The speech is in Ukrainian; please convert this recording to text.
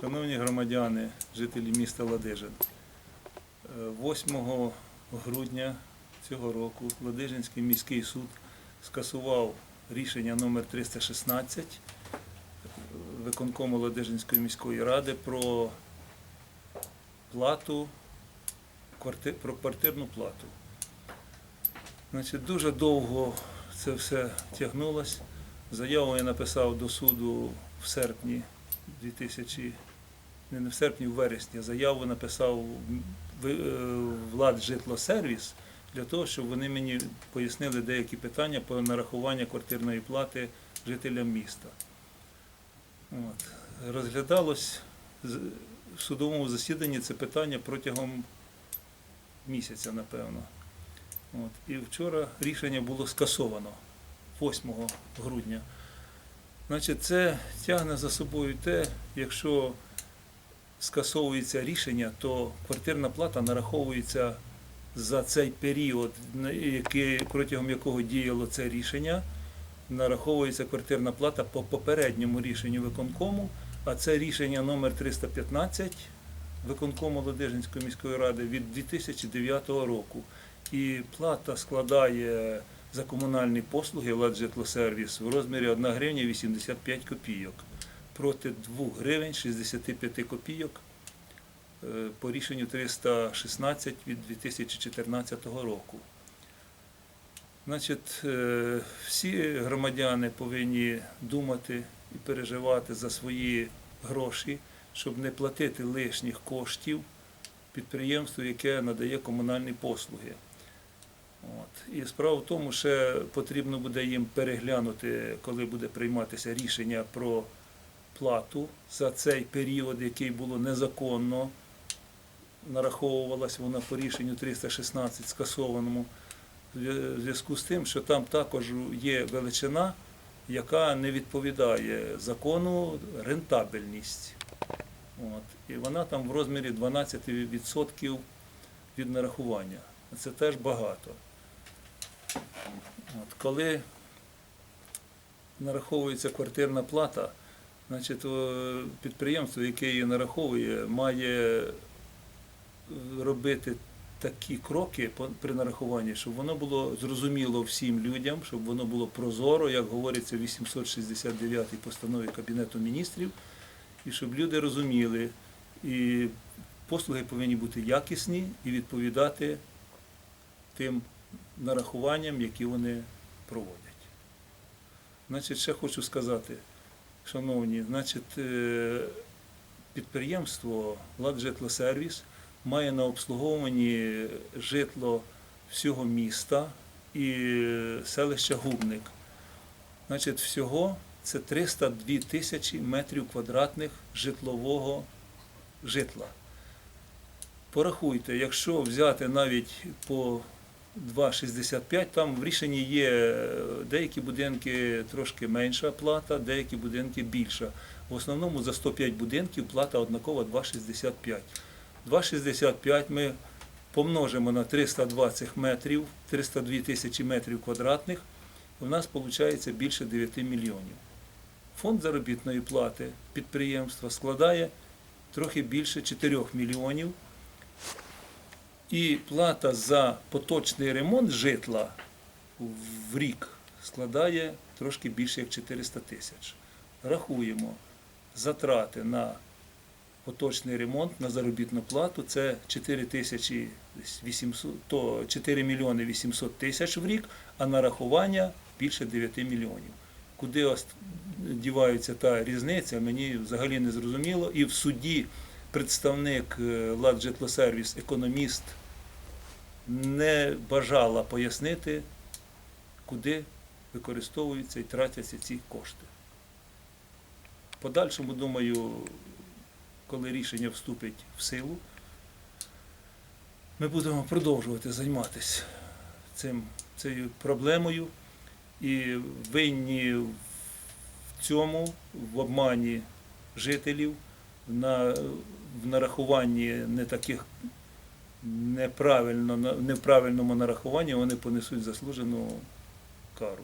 Шановні громадяни, жителі міста Ладижин, е, 8 грудня цього року Ладижинський міський суд скасував рішення номер 316 виконкому Ладижинської міської ради про плату, про квартирну плату. Значить, дуже довго це все тягнулось. Заяву я написав до суду в серпні 2000, не, в серпні, в вересні. Заяву написав е, влад житлосервіс для того, щоб вони мені пояснили деякі питання по нарахуванню квартирної плати жителям міста. От. Розглядалось в судовому засіданні це питання протягом місяця, напевно. От. І вчора рішення було скасовано 8 грудня. Значить, це тягне за собою те, якщо скасовується рішення, то квартирна плата нараховується за цей період, який, протягом якого діяло це рішення, нараховується квартирна плата по попередньому рішенню виконкому, а це рішення номер 315 виконкому Ладижинської міської ради від 2009 року. І плата складає за комунальні послуги «Ладжитлосервіс» в розмірі 1 гривня 85 копійок проти 2 гривень 65 копійок е, по рішенню 316 від 2014 року. Значить, е, всі громадяни повинні думати і переживати за свої гроші, щоб не платити лишніх коштів підприємству, яке надає комунальні послуги. От. І справа в тому, що потрібно буде їм переглянути, коли буде прийматися рішення про плату за цей період, який було незаконно, нараховувалась вона по рішенню 316 скасованому, в зв'язку з тим, що там також є величина, яка не відповідає закону рентабельність. От. І вона там в розмірі 12% від нарахування. Це теж багато. От, коли нараховується квартирна плата, значить підприємство, яке її нараховує, має робити такі кроки при нарахуванні, щоб воно було зрозуміло всім людям, щоб воно було прозоро, як говориться в 869 постанові Кабінету міністрів, і щоб люди розуміли, і послуги повинні бути якісні і відповідати тим нарахуванням, які вони проводять. Значить, ще хочу сказати, шановні, значить, е, підприємство «Ладжитлосервіс» має на обслуговуванні житло всього міста і селища Губник. Значить, всього це 302 тисячі метрів квадратних житлового житла. Порахуйте, якщо взяти навіть по 2,65, там в рішенні є е, деякі будинки трошки менша плата, деякі будинки більша. В основному за 105 будинків плата однакова 2,65. 2,65 ми помножимо на 320 метрів, 302 тисячі метрів квадратних, в нас виходить більше 9 мільйонів. Фонд заробітної плати підприємства складає трохи більше 4 мільйонів. І плата за поточний ремонт житла в рік складає трошки більше як 400 тисяч. Рахуємо затрати на поточний ремонт, на заробітну плату це 4 тисячі 800, то 4 мільйони 800 тисяч в рік, а нарахування більше 9 мільйонів. Куди дівається та різниця, мені взагалі не зрозуміло. І в суді представник е, «Ладжитлосервіс», економіст, не бажала пояснити, куди використовуються і тратяться ці кошти. Подальшому, думаю, коли рішення вступить в силу, ми будемо продовжувати займатися цим, цією проблемою і винні в цьому, в обмані жителів, на, в нарахуванні не таких неправильно, неправильному нарахуванні вони понесуть заслужену кару.